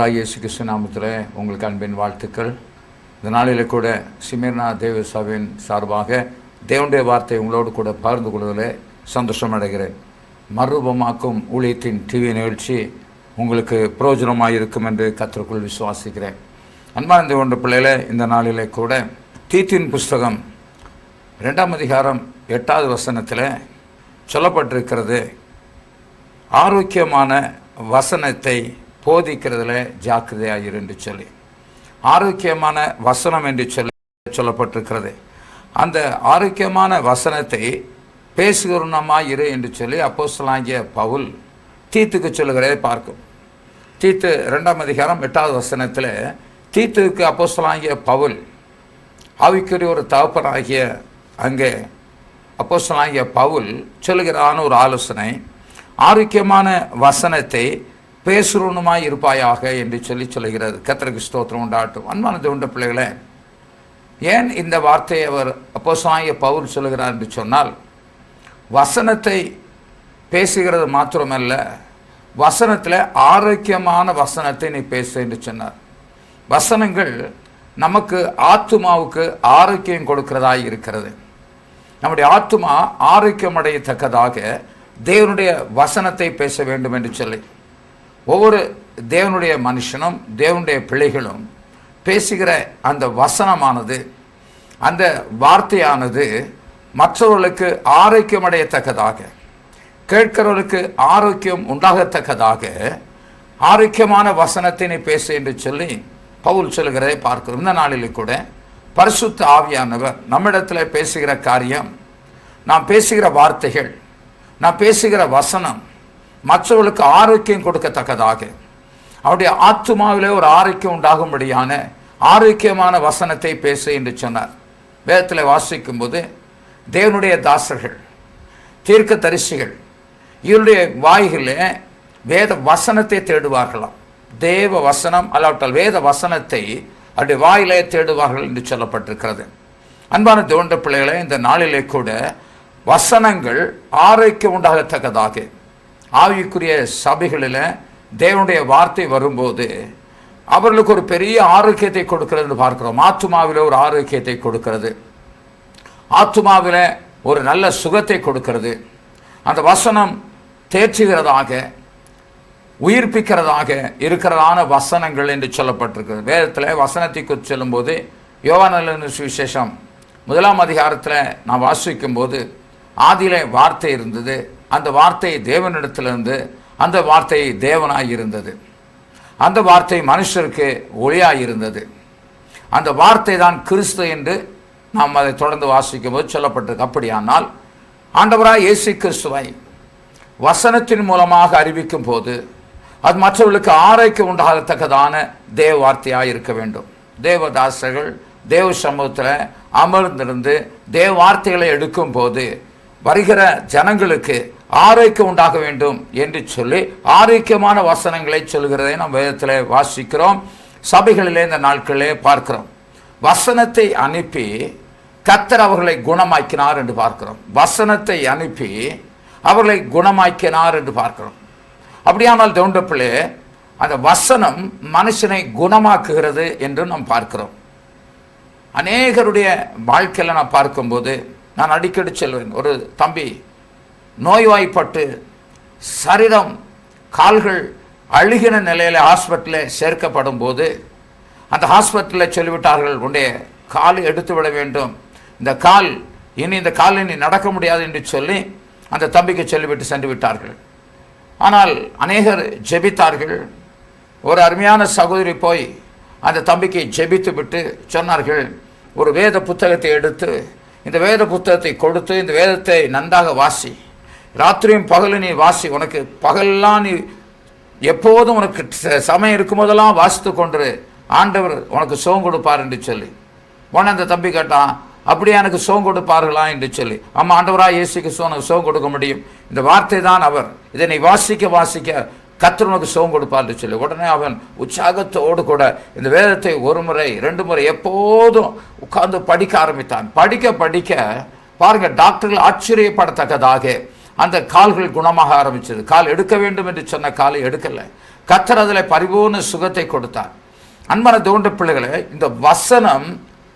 ஆண்டவராக இயேசு கிறிஸ்து நாமத்தில் உங்களுக்கு அன்பின் வாழ்த்துக்கள். இந்த நாளில் கூட சிமிர்னா தேவ சபையின் சார்பாக தேவனுடைய வார்த்தை உங்களோடு கூட பகிர்ந்து கொள்வதில் சந்தோஷம் அடைகிறேன். மறுரூபமாக்கும் ஊழியத்தின் டிவி நிகழ்ச்சி உங்களுக்கு பிரயோஜனமாக இருக்கும் என்று கத்திற்குள் விசுவாசிக்கிறேன். அன்பானந்த ஒன்று பிள்ளைகளே இந்த நாளிலே கூட தீத்தின் புஸ்தகம் ரெண்டாம் அதிகாரம் எட்டாவது வசனத்தில் சொல்லப்பட்டிருக்கிறது. ஆரோக்கியமான வசனத்தை போதிக்கிறதுல ஜாக்கிரதையாயிரு என்று சொல்லி. ஆரோக்கியமான வசனம் என்று சொல்லி சொல்லப்பட்டிருக்கிறது. அந்த ஆரோக்கியமான வசனத்தை பேசுகிறனமாய் இரு என்று சொல்லி அப்போஸ்தலாங்கிய பவுல் தீத்துக்கு சொல்லுகிறதை பார்க்கும். தீத்து ரெண்டாம் அதிகாரம் எட்டாவது வசனத்தில் தீத்துக்கு அப்போஸ்தலாங்கிய பவுல் ஆவிக்குரிய ஒரு தகப்பனாகிய அங்கே அப்போஸ்தலனாகிய பவுல் சொல்லுகிறான ஒரு ஆலோசனை. ஆரோக்கியமான வசனத்தை பேசுறவனுமாய் இருப்பாயாக என்று சொல்லி சொல்லுகிறது. கத்திரக்கு ஸ்தோத்திரம் உண்டாட்டும் அன்பானது உண்ட பிள்ளைகளே ஏன் இந்த வார்த்தையை அவர் அப்போஸ்தலனாகிய பவுல் சொல்லுகிறார் என்று சொன்னால் வசனத்தை பேசுகிறது மாத்திரமல்ல வசனத்தில் ஆரோக்கியமான வசனத்தை நீ பேசு என்று சொன்னார். வசனங்கள் நமக்கு ஆத்துமாவுக்கு ஆரோக்கியம் கொடுக்கிறதாய் இருக்கிறது. நம்முடைய ஆத்துமா ஆரோக்கியம் அடையத்தக்கதாக தேவனுடைய வசனத்தை பேச வேண்டும் என்று சொல்லி. ஒவ்வொரு தேவனுடைய மனுஷனும் தேவனுடைய பிள்ளைகளும் பேசுகிற அந்த வசனமானது அந்த வார்த்தையானது மற்றவர்களுக்கு ஆரோக்கியம் அடையத்தக்கதாக கேட்கிறவர்களுக்கு ஆரோக்கியம் உண்டாகத்தக்கதாக ஆரோக்கியமான வசனத்தை நீ பேசு என்று சொல்லி பவுல் சொல்கிறதை பார்க்கிறோம். இந்த நாளில் கூட பரிசுத்த ஆவியானவர் நம்மிடத்தில் பேசுகிற காரியம் நாம் பேசுகிற வார்த்தைகள் நான் பேசுகிற வசனம் மற்றவர்களுக்கு ஆரோக்கியம் கொடுக்கத்தக்கதாக. அவருடைய ஆத்துமாவிலே ஒரு ஆரோக்கியம் உண்டாகும்படியான ஆரோக்கியமான வசனத்தை பேச என்று சொன்னார். வேதத்தில் வாசிக்கும்போது தேவனுடைய தாசர்கள் தீர்க்க தரிசிகள் இவருடைய வாய்களே வேத வசனத்தை தேடுவார்களாம். தேவ வசனம் அல்லாவிட்டால் வேத வசனத்தை அவருடைய வாயிலே தேடுவார்கள் என்று சொல்லப்பட்டிருக்கிறது. அன்பான தேவண்ட பிள்ளைகளே இந்த நாளிலே கூட வசனங்கள் ஆரோக்கியம் உண்டாகத்தக்கதாக. ஆவிக்குரிய சபைகளில் தேவனுடைய வார்த்தை வரும்போது அவர்களுக்கு ஒரு பெரிய ஆரோக்கியத்தை கொடுக்கிறது பார்க்கிறோம். ஆத்துமாவில் ஒரு ஆரோக்கியத்தை கொடுக்கிறது. ஆத்துமாவில் ஒரு நல்ல சுகத்தை கொடுக்கிறது. அந்த வசனம் தேற்றுகிறதாக உயிர்ப்பிக்கிறதாக இருக்கிறதான வசனங்கள் என்று சொல்லப்பட்டிருக்கிறது. வேதத்தில் வசனத்தை குறித்து சொல்லும்போது யோவானிலிருந்து சுவிசேஷம் முதலாம் அதிகாரத்தில் நான் வாசிக்கும் போது ஆதியிலே வார்த்தை இருந்தது. அந்த வார்த்தை தேவனிடத்திலிருந்து அந்த வார்த்தை தேவனாக இருந்தது அந்த வார்த்தை மனுஷருக்கு ஒளியாய் இருந்தது அந்த வார்த்தை தான் கிறிஸ்து என்று நாம் அதை தொடர்ந்து வாசிக்கும் போது சொல்லப்பட்டிருக்கு. அப்படியானால் ஆண்டவராய் இயேசு கிறிஸ்துவை வசனத்தின் மூலமாக அறிவிக்கும் போது அது மற்றவர்களுக்கு ஆரோக்கியம் உண்டாகத்தக்கதான தேவ வார்த்தையாக இருக்க வேண்டும். தேவதாசர்கள் தேவ சமூகத்தில் அமர்ந்திருந்து தேவ வார்த்தைகளை எடுக்கும் போது வருகிற ஜனங்களுக்கு ஆரோக்கியம் உண்டாக வேண்டும் என்று சொல்லி ஆரோக்கியமான வசனங்களை சொல்கிறதை நாம் வேதத்தில் வாசிக்கிறோம். சபைகளிலே இந்த நாட்களிலே பார்க்கிறோம். வசனத்தை அனுப்பி கத்தர் அவர்களை குணமாக்கினார் என்று பார்க்கிறோம். வசனத்தை அனுப்பி அவர்களை குணமாக்கினார் என்று பார்க்கிறோம். அப்படியானால் தோண்டப்பிள்ளே அந்த வசனம் மனுஷனை குணமாக்குகிறது என்று நாம் பார்க்கிறோம். அநேகருடைய வாழ்க்கையில் நான் பார்க்கும்போது நான் அடிக்கடி செல்வேன் ஒரு தம்பி நோய்வாய்ப்பட்டு சரீரம் கால்கள் அழுகின நிலையில் ஹாஸ்பிட்டலில் சேர்க்கப்படும் போது அந்த ஹாஸ்பிட்டலில் சொல்லிவிட்டார்கள் உடைய கால் எடுத்து விட வேண்டும். இந்த கால் இனி இந்த கால் இனி நடக்க முடியாது என்று சொல்லி அந்த தம்பிக்கு சொல்லிவிட்டு சென்று விட்டார்கள். ஆனால் அநேகர் ஜெபித்தார்கள். ஒரு அருமையான சகோதரி போய் அந்த தம்பிக்கு ஜெபித்து விட்டு சொன்னார்கள் ஒரு வேத புத்தகத்தை எடுத்து இந்த வேத புத்தகத்தை கொடுத்து இந்த வேதத்தை நன்றாக வாசி. ராத்திரியும் பகலும் நீ வாசி உனக்கு பகல்லாம் நீ எப்போதும் உனக்கு ச- சமயம் இருக்கும்போதெல்லாம் வாசித்து கொண்டு ஆண்டவர் உனக்கு சோகம் கொடுப்பார் என்று சொல்லி. உடனே அந்த தம்பி கேட்டான் அப்படியே எனக்கு சோகம் கொடுப்பார்களா? என்று சொல்லி. ஆமாம் ஆண்டவராக இயேசுக்கு சோ உனக்கு சோகம் கொடுக்க முடியும். இந்த வார்த்தை தான் அவர். இதை நீ வாசிக்க வாசிக்க கர்த்தர் உனக்கு சோகம் கொடுப்பார் என்று சொல்லி. உடனே அவன் உற்சாகத்தோடு கூட இந்த வேதத்தை ஒரு முறை ரெண்டு முறை எப்போதும் உட்கார்ந்து படிக்க ஆரம்பித்தான். படிக்க படிக்க பாருங்கள் டாக்டர்கள் ஆச்சரியப்படத்தக்கதாக. அந்த கால்கள் குணமாக ஆரம்பிச்சது. கால் எடுக்க வேண்டும் என்று சொன்ன காலை எடுக்கலை. கத்தர் அதில் பரிபூர்ண சுகத்தை கொடுத்தார். அன்பான தோன்ற பிள்ளைகளை இந்த வசனம்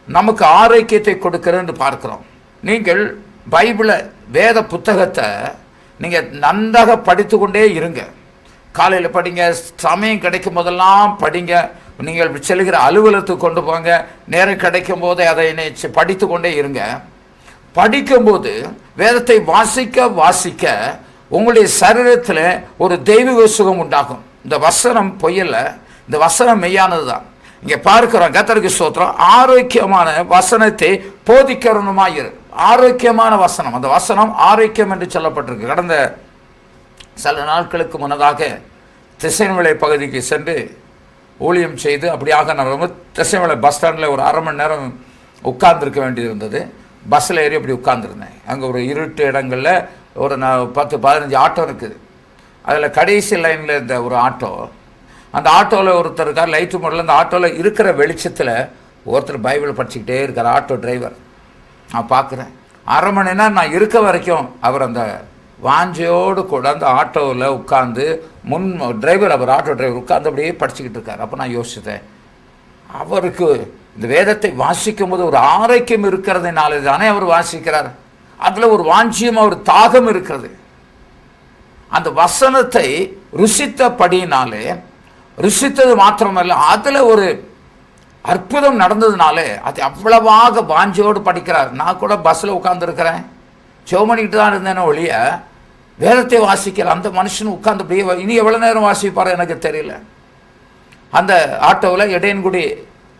நமக்கு ஆரோக்கியத்தை கொடுக்கிறன்னு பார்க்குறோம். நீங்கள் பைபிளை வேத புத்தகத்தை நீங்கள் நன்றாக படித்து கொண்டே இருங்க. காலையில் படிங்க சமயம் கிடைக்கும் போதெல்லாம் படிங்க. நீங்கள் செல்கிற அலுவலகத்துக்கு கொண்டு போங்க. நேரம் கிடைக்கும் போதே அதை நினைச்சு படித்து கொண்டே இருங்க. படிக்கும்போது வேதத்தை வாசிக்க வாசிக்க உங்களுடைய சரீரத்தில் ஒரு தெய்வீக சுகம் உண்டாகும். இந்த வசனம் பொய்யல இந்த வசனம் மெய்யானது தான் இங்கே பார்க்கிறோம் கத்தருக்கு சோத்திரம் ஆரோக்கியமான வசனத்தை போதிக்கிறணுமாயிரு ஆரோக்கியமான வசனம். அந்த வசனம் ஆரோக்கியம் என்று சொல்லப்பட்டிருக்கு. கடந்த சில நாட்களுக்கு முன்னதாக திசைநிலை பகுதிக்கு சென்று ஊழியம் செய்து அப்படியாக நான் ரொம்ப திசைநிலை பஸ் ஸ்டாண்டில் ஒரு அரை மணி நேரம் உட்கார்ந்துருக்க வேண்டியிருந்தது. பஸ்ஸில் ஏறி அப்படி உட்காந்துருந்தேன் அங்கே ஒரு இருட்டு இடங்களில் ஒரு நான் பத்து பதினஞ்சு ஆட்டோ இருக்குது. அதில் கடைசி லைனில் இருந்த ஒரு ஆட்டோ. அந்த ஆட்டோவில் ஒருத்தருக்கார் லைட்டு மாடல் அந்த ஆட்டோவில் இருக்கிற வெளிச்சத்தில் ஒருத்தர் பைபிள் படிச்சுக்கிட்டே இருக்கார் ஆட்டோ டிரைவர். நான் பார்க்குறேன் அரை மணி நேரம் நான் இருக்க வரைக்கும் அவர் அந்த வாஞ்சையோடு கூட அந்த ஆட்டோவில் உட்காந்து முன் டிரைவர் அவர் ஆட்டோ டிரைவர் உட்காந்து அப்படியே படிச்சுக்கிட்டு இருக்கார். அப்போ நான் யோசித்தேன் அவருக்கு இந்த வேதத்தை வாசிக்கும் போது ஒரு ஆரோக்கியம் இருக்கிறதுனால தானே அவர் வாசிக்கிறார். அதில் ஒரு வாஞ்சியம் ஒரு தாகம் இருக்கிறது. அந்த வசனத்தை ருசித்தபடினாலே ருசித்தது மாத்திரமல்ல அதில் ஒரு அற்புதம் நடந்ததுனாலே அது அவ்வளவாக வாஞ்சியோடு படிக்கிறார். நான் கூட பஸ்ஸில் உட்காந்துருக்கிறேன் செவமணிக்கிட்டு தான் இருந்தேனே ஒழிய வேதத்தை வாசிக்கிற அந்த மனுஷன் உட்காந்து அப்படியே இனி எவ்வளோ நேரம் வாசிப்பார் எனக்கு தெரியல. அந்த ஆட்டோவில் இடையன்குடி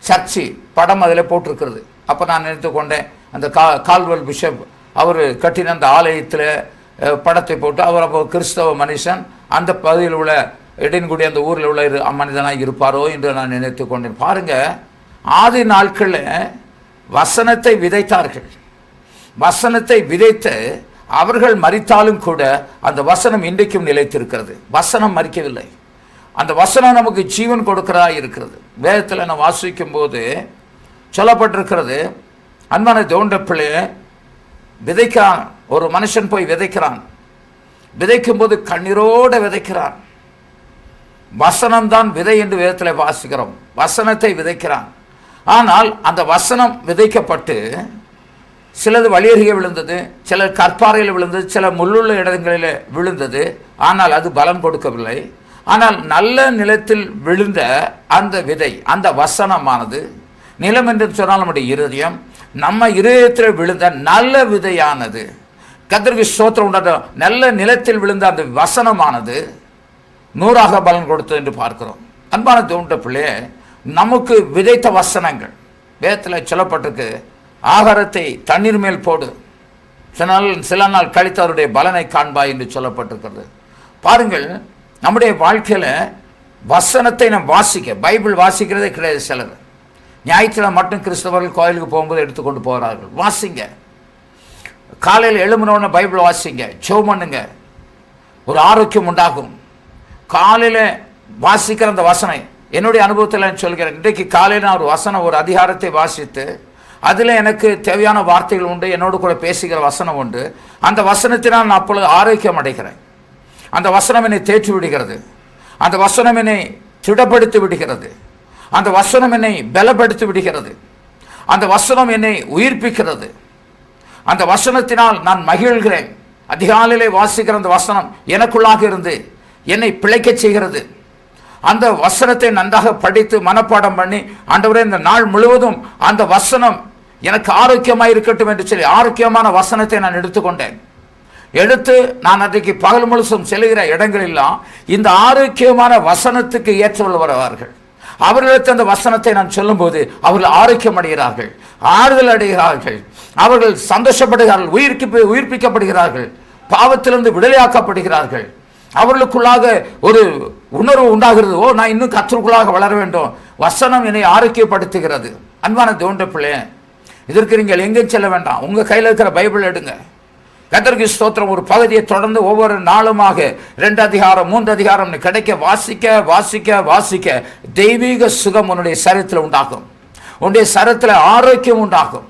சர்ச்சு படம் அதில் போட்டிருக்கிறது. அப்போ நான் நினைத்து கொண்டேன் அந்த கா கால்வல் பிஷப் அவர் கட்டின அந்த ஆலயத்தில் படத்தை போட்டு அவர் அப்போ கிறிஸ்தவ மனுஷன் அந்த பகுதியில் உள்ள இடையன்குடி அந்த ஊரில் உள்ள இரு மனிதனாக இருப்பாரோ என்று நான் நினைத்து கொண்டேன். பாருங்கள் ஆதி நாட்களில் வசனத்தை விதைத்தார்கள். வசனத்தை விதைத்து அவர்கள் மறித்தாலும் கூட அந்த வசனம் இன்றைக்கும் நிலைத்திருக்கிறது. வசனம் மறிக்கவில்லை அந்த வசனம் நமக்கு ஜீவன் கொடுக்கிறதா இருக்கிறது. வேதத்தில் நான் வாசிக்கும் போது சொல்லப்பட்டிருக்கிறது அன்பான தோண்டப்பிள்ளையே பிள்ளைய விதைக்கான். ஒரு மனுஷன் போய் விதைக்கிறான். விதைக்கும் போது கண்ணீரோடு விதைக்கிறான். வசனம்தான் விதை என்று வேதத்தில் வாசிக்கிறோம். வசனத்தை விதைக்கிறான். ஆனால் அந்த வசனம் விதைக்கப்பட்டு சிலது வழியருகே விழுந்தது சிலர் கற்பாறையில் விழுந்தது சில முள்ளுள்ள இடங்களில் விழுந்தது. ஆனால் அது பலம் கொடுக்கவில்லை. ஆனால் நல்ல நிலத்தில் விழுந்த அந்த விதை அந்த வசனமானது நிலம் என்று சொன்னால் நம்முடைய இருதயம் நம்ம இருதயத்தில் விழுந்த நல்ல விதையானது கதிர்வி ஸ்தோத்திரம் உண்டாத நல்ல நிலத்தில் விழுந்த அந்த வசனமானது நூறாக பலன் கொடுத்தது என்று பார்க்கிறோம். அன்பான தோன்ற பிள்ளையே நமக்கு விதைத்த வசனங்கள் வேதத்தில் சொல்லப்பட்டிருக்கு ஆகாரத்தை தண்ணீர் மேல் போடு சில நாள் சில நாள் கழித்து அவருடைய பலனை காண்பாய் என்று சொல்லப்பட்டிருக்கிறது. பாருங்கள் நம்முடைய வாழ்க்கையில் வசனத்தை நம்ம வாசிக்க பைபிள் வாசிக்கிறதே கிடையாது சிலர் ஞாயிற்றுக்கிழமை மட்டும் கிறிஸ்தவர்கள் கோயிலுக்கு போகும்போது எடுத்துக்கொண்டு போகிறார்கள் வாசிங்க. காலையில் எழும்பினோடனே பைபிள் வாசிங்க. ஜோ பண்ணுங்க. ஒரு ஆரோக்கியம் உண்டாகும். காலையில் வாசிக்கிற அந்த வசனம் என்னுடைய அனுபவத்தில் நான் சொல்கிறேன். இன்றைக்கு காலையில் நான் ஒரு வசனம் ஒரு அதிகாரத்தை வாசித்து அதில் எனக்கு தேவையான வார்த்தைகள் உண்டு என்னோடு கூட பேசுகிற வசனம் உண்டு. அந்த வசனத்தினால் நான் அப்பொழுது ஆரோக்கியம் அடைகிறேன். அந்த வசனம் என்னை தேற்றி விடுகிறது. அந்த வசனம் என்னை திடப்படுத்தி விடுகிறது. அந்த வசனம் என்னை பலப்படுத்தி விடுகிறது. அந்த வசனம் என்னை உயிர்ப்பிக்கிறது. அந்த வசனத்தினால் நான் மகிழ்கிறேன். அதிகாலையிலே வாசிக்கிற அந்த வசனம் எனக்குள்ளாக இருந்து என்னை பிழைக்கச் செய்கிறது. அந்த வசனத்தை நன்றாக படித்து மனப்பாடம் பண்ணி ஆண்டவரே இந்த நாள் முழுவதும் அந்த வசனம் எனக்கு ஆரோக்கியமாக இருக்கட்டும் என்று சொல்லி ஆரோக்கியமான வசனத்தை நான் எடுத்துக்கொண்டேன். எடுத்து நான் அன்றைக்கு பகல் முழுசும் செல்கிற இடங்களெல்லாம் இந்த ஆரோக்கியமான வசனத்துக்கு ஏற்றவள் வருவார்கள். அவர்களுக்கு அந்த வசனத்தை நான் சொல்லும்போது அவர்கள் ஆரோக்கியம் அடைகிறார்கள் ஆறுதல் அடைகிறார்கள் அவர்கள் சந்தோஷப்படுகிறார்கள் உயிர்க்கு உயிர்ப்பிக்கப்படுகிறார்கள் பாவத்திலிருந்து விடுதலையாக்கப்படுகிறார்கள். அவர்களுக்குள்ளாக ஒரு உணர்வு உண்டாகிறது. ஓ நான் இன்னும் கத்தருக்குள்ளாக வளர வேண்டும். வசனம் என்னை ஆரோக்கியப்படுத்துகிறது. அன்பான தோன்ற பிள்ளைய இதற்கு நீங்கள் எங்கே செல்ல வேண்டாம். உங்கள் கையில் இருக்கிற பைபிள் எடுங்க. கத்தருக்கு ஸ்தோத்திரம். ஒரு பகுதியை தொடர்ந்து ஒவ்வொரு நாளுமாக ரெண்டு அதிகாரம் மூன்று அதிகாரம் கிடைக்க வாசிக்க வாசிக்க வாசிக்க தெய்வீக சுகம் உன்னுடைய சரீரத்தில் உண்டாகும். உன்னுடைய சரத்தில் ஆரோக்கியம் உண்டாகும்.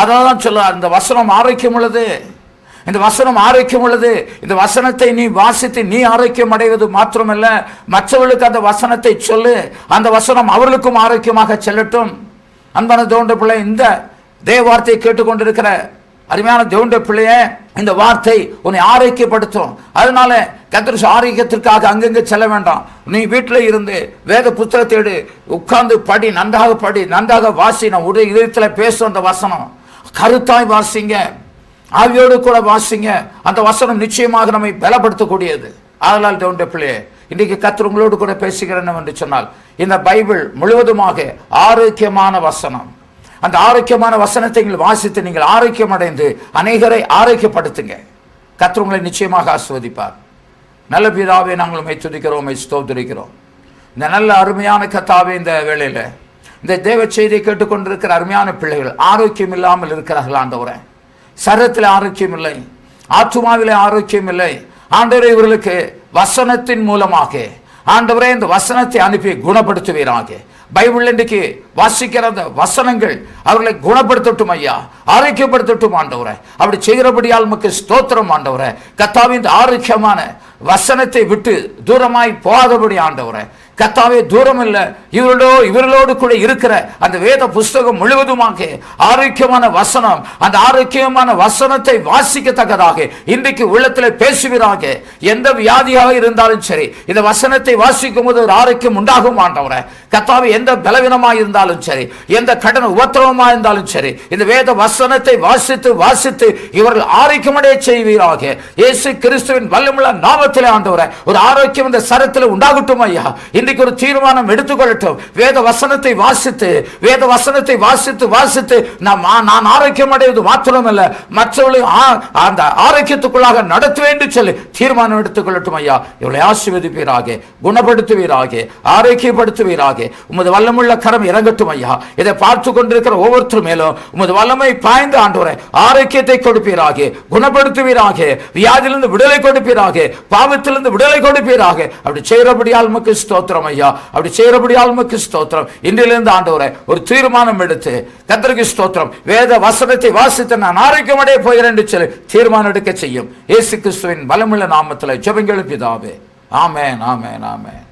அதனால தான் சொல்ல அந்த வசனம் ஆரோக்கியம் உள்ளது. இந்த வசனம் ஆரோக்கியம் உள்ளது. இந்த வசனத்தை நீ வாசித்து நீ ஆரோக்கியம் அடைவது மாத்திரமல்ல. மற்றவர்களுக்கு அந்த வசனத்தை சொல்லு. அந்த வசனம் அவர்களுக்கும் ஆரோக்கியமாக செல்லட்டும். அன்பான தோன்ற பிள்ளை இந்த தேவார்த்தையை கேட்டுக்கொண்டிருக்கிற அருமையான தேவண்ட பிள்ளையே இந்த வார்த்தை உன்னை ஆரோக்கியப்படுத்தும். அதனால கத்திரிச்சு ஆரோக்கியத்திற்காக அங்கங்கே செல்ல வேண்டாம். நீ வீட்டில் இருந்து வேத புத்தகத்தை எடு. உட்கார்ந்து படி நன்றாக படி நன்றாக வாசி. நான் உடைய இதயத்தில் பேசும் அந்த வசனம். கருத்தாய் வாசிங்க. ஆவியோடு கூட வாசிங்க. அந்த வசனம் நிச்சயமாக நம்மை பலப்படுத்தக்கூடியது. அதனால் தேவண்ட பிள்ளையே இன்றைக்கு கத்திர உங்களோடு கூட பேசுகிறேன் என்று சொன்னால் இந்த பைபிள் முழுவதுமாக ஆரோக்கியமான வசனம். அந்த ஆரோக்கியமான வசனத்தை நீங்கள் வாசித்து நீங்கள் ஆரோக்கியம் அடைந்து அநேகரை ஆரோக்கியப்படுத்துங்க. கத்தர் உங்களை நிச்சயமாக ஆஸ்வதிப்பார் நல்ல பிதாவே நாங்கள் உண்மை துதிக்கிறோம் உண்மை ஸ்தோத்திரிக்கிறோம். இந்த நல்ல அருமையான கத்தாவே இந்த வேளையில் இந்த தேவ செய்தியை கேட்டுக்கொண்டிருக்கிற அருமையான பிள்ளைகள் ஆரோக்கியம் இல்லாமல் இருக்கிறார்கள் ஆண்டவரை? சரத்தில் ஆரோக்கியம் இல்லை ஆத்துமாவிலே ஆரோக்கியம் இல்லை. ஆண்டவரை இவர்களுக்கு வசனத்தின் மூலமாக ஆண்டவரே இந்த வசனத்தை அனுப்பி குணப்படுத்துவீராக. பைபிள் இன்றைக்கு வாசிக்கிற அந்த வசனங்கள். அவர்களை குணப்படுத்தட்டும் ஐயா. ஆரோக்கியப்படுத்தட்டும் ஆண்டவரை. அப்படி செய்கிறபடியால் நமக்கு ஸ்தோத்திரம் ஆண்டவரை. கத்தாவின் இந்த ஆரோக்கியமான வசனத்தை விட்டு தூரமாய் போகாதபடி ஆண்டவரை. கத்தாவே தூரம் இல்லை இவர்களோ இவர்களோடு கூட இருக்கிற அந்த வேத புஸ்தகம் முழுவதுமாக ஆரோக்கியமான வசனம் அந்த ஆரோக்கியமான வசனத்தை வாசிக்கத்தக்கதாக இன்றைக்கு உள்ளத்தில் பேசுவதாக எந்த வியாதியாக இருந்தாலும் சரி இந்த வசனத்தை வாசிக்கும் போது ஒரு ஆரோக்கியம் உண்டாகும் ஆண்டவரை. கத்தாவே எந்த பலவீனமாக இருந்தாலும் சரி எந்த கடன் உபத்திரவமாக இருந்தாலும் சரி இந்த வேத வசனத்தை வாசித்து வாசித்து இவர்கள் ஆரோக்கியமடைய செய்வீராக. இயேசு கிறிஸ்துவின் வல்லமுள்ள நாமத்திலே ஆண்டவரை ஒரு ஆரோக்கியம் இந்த சரத்தில் உண்டாகட்டும் ஐயா. இன்றைக்கு ஒரு தீர்மானம் எடுத்துக்கொள்ளட்டும். வேத வசனத்தை வாசித்து வேத வசனத்தை வாசித்து வாசித்து நான் நான் ஆரோக்கியம் அடைவது மாத்திரமல்ல மற்றவர்களையும் அந்த ஆரோக்கியத்துக்குள்ளாக நடத்துவேன் என்று சொல்லி தீர்மானம் எடுத்துக்கொள்ளட்டும் ஐயா. இவளை ஆசிர்வதிப்பீராக குணப்படுத்துவீராக ஆரோக்கியப்படுத்துவீராக. உமது வல்லமுள்ள கரம் இறங்கட்டும் ஐயா. இதை பார்த்து கொண்டிருக்கிற ஒவ்வொருத்தர் மேலும் உமது வல்லமை பாய்ந்து ஆண்டவரை ஆரோக்கியத்தை கொடுப்பீராக குணப்படுத்துவீராக வியாதியிலிருந்து விடுதலை கொடுப்பீராக பாவத்திலிருந்து விடுதலை கொடுப்பீராக. அப்படி செய்கிறபடியால் உமக்கு ஸ்தோத்திரம். ஐயா அப்படி செய்கிறபடியால் உமக்கு ஸ்தோத்திரம். இன்றிலிருந்து ஆண்டவரை ஒரு தீர்மானம் எடுத்து கத்திரிக்கு ஸ்தோத்திரம். வேத வசனத்தை வாசித்து நான் ஆரோக்கியம் அடைய போகிறேன் என்று சொல்லி தீர்மானம் எடுக்க செய்யும். இயேசு கிறிஸ்துவின் பலமுள்ள நாமத்தில் ஜபங்களும் பிதாவே. ஆமேன் ஆமேன் ஆமேன்.